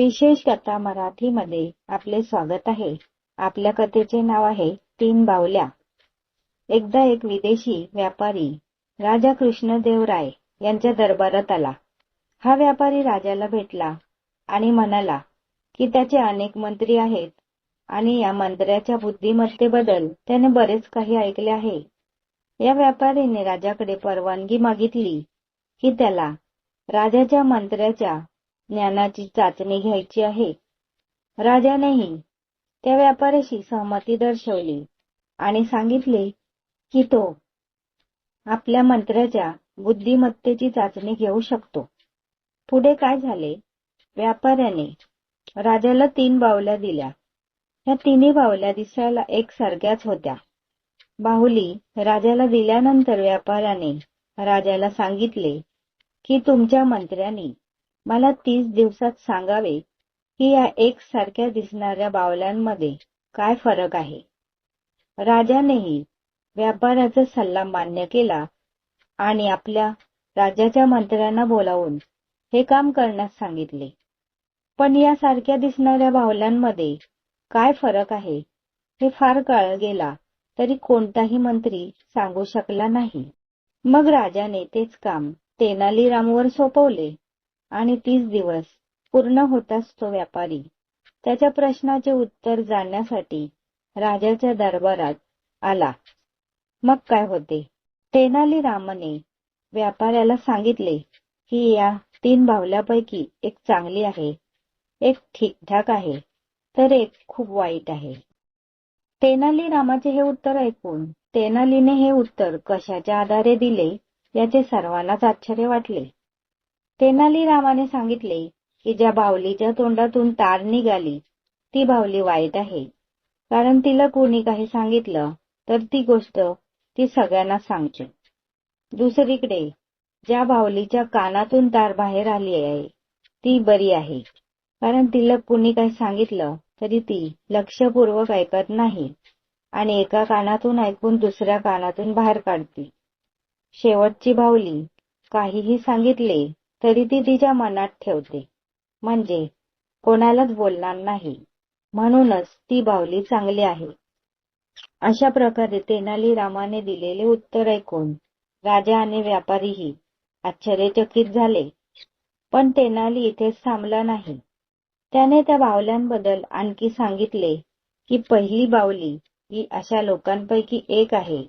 विशेष कथा मराठीमध्ये आपले स्वागत आहे. आपल्या कथेचे नाव आहे तीन बावल्या. एकदा एक विदेशी व्यापारी राजा कृष्णदेवराय यांच्या दरबारात आला. हा व्यापारी राजाला भेटला आणि म्हणाला की त्याचे अनेक मंत्री आहेत आणि या मंत्र्याच्या बुद्धिमत्तेबद्दल त्याने बरेच काही ऐकले आहे. या व्यापारीने राजाकडे परवानगी मागितली की त्याला राजाच्या मंत्र्याच्या ज्ञानाची चाचणी घ्यायची आहे. राजानेही त्या व्यापाऱ्याशी सहमती दर्शवली आणि सांगितले की तो आपल्या मंत्र्याच्या बुद्धिमत्तेची चाचणी घेऊ शकतो. पुढे काय झाले? व्यापाऱ्याने राजाला तीन बावल्या दिल्या. या तिन्ही बावल्या दिसायला एकसारख्याच होत्या. बाहुली राजाला दिल्यानंतर व्यापाऱ्याने राजाला सांगितले की तुमच्या मंत्र्यांनी मला तीस दिवसात सांगावे की या एकसारख्या दिसणाऱ्या बावल्यांमध्ये काय फरक आहे? राजानेही व्यापाराचा सल्ला मान्य केला आणि आपल्या राज्याच्या मंत्र्यांना बोलावून हे काम करण्यास सांगितले. पण यासारख्या दिसणाऱ्या बाहुल्यांमध्ये काय फरक आहे हे फार काळ गेला तरी कोणताही मंत्री सांगू शकला नाही. मग राजाने तेच काम तेनालीरामवर सोपवले. आणि तीस दिवस पूर्ण होताच तो व्यापारी. त्याच्या प्रश्नाचे उत्तर जाणण्यासाठी राजाच्या दरबारात आला. मग काय होते? तेनालीरामने व्यापाऱ्याला सांगितले की या तीन बावल्यापैकी एक चांगली आहे एक ठीकठाक आहे तर एक खूप वाईट आहे. तेनालीरामाचे हे उत्तर ऐकून तेनालीने हे उत्तर कशाच्या आधारे दिले याचे सर्वांनाच आश्चर्य वाटले. तेनालीरामाने सांगितले की ज्या बावलीच्या तोंडातून तार निघाली ती बावली वाईट आहे. कारण तिला कोणी काही सांगितलं तर ती गोष्ट ती सगळ्यांना सांगते. दुसरीकडे ज्या बावलीच्या कानातून तार बाहेर आली आहे ती बरी आहे. कारण तिला कुणी काही सांगितलं तरी ती लक्षपूर्वक ऐकत नाही आणि एका कानातून ऐकून दुसऱ्या कानातून बाहेर काढते. शेवटची बावली काहीही सांगितले तरी ती तिच्या मनात ठेवते. म्हणजे कोणालाच बोलणार नाही. म्हणूनच ती बावली चांगली आहे. अशा प्रकारे तेनाली रामाने दिलेले उत्तर ऐकून राजा आणि व्यापारीही आश्चर्यचकित झाले. पण तेनाली इथेच थांबला नाही. त्याने त्या बावल्यांबद्दल आणखी सांगितले की पहिली बावली ही अशा लोकांपैकी एक आहे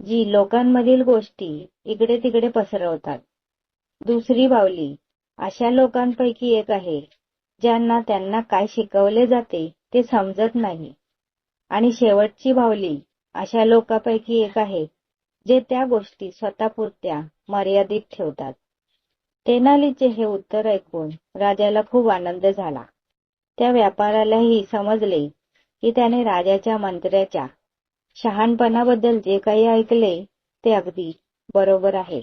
जी लोकांमधील गोष्टी इकडे तिकडे पसरवतात. दुसरी बावली. अशा लोकांपैकी एक आहे ज्यांना त्यांना काय शिकवले जाते ते समजत नाही. आणि शेवटची बावली अशा लोकांपैकी एक आहे जे त्या गोष्टी स्वतःपुरत्या मर्यादित ठेवतात. तेनालीचे हे उत्तर ऐकून राजाला खूप आनंद झाला. त्या व्यापारालाही समजले की त्याने राजाच्या मंत्र्याच्या शहाणपणाबद्दल जे काही ऐकले ते अगदी बरोबर आहे.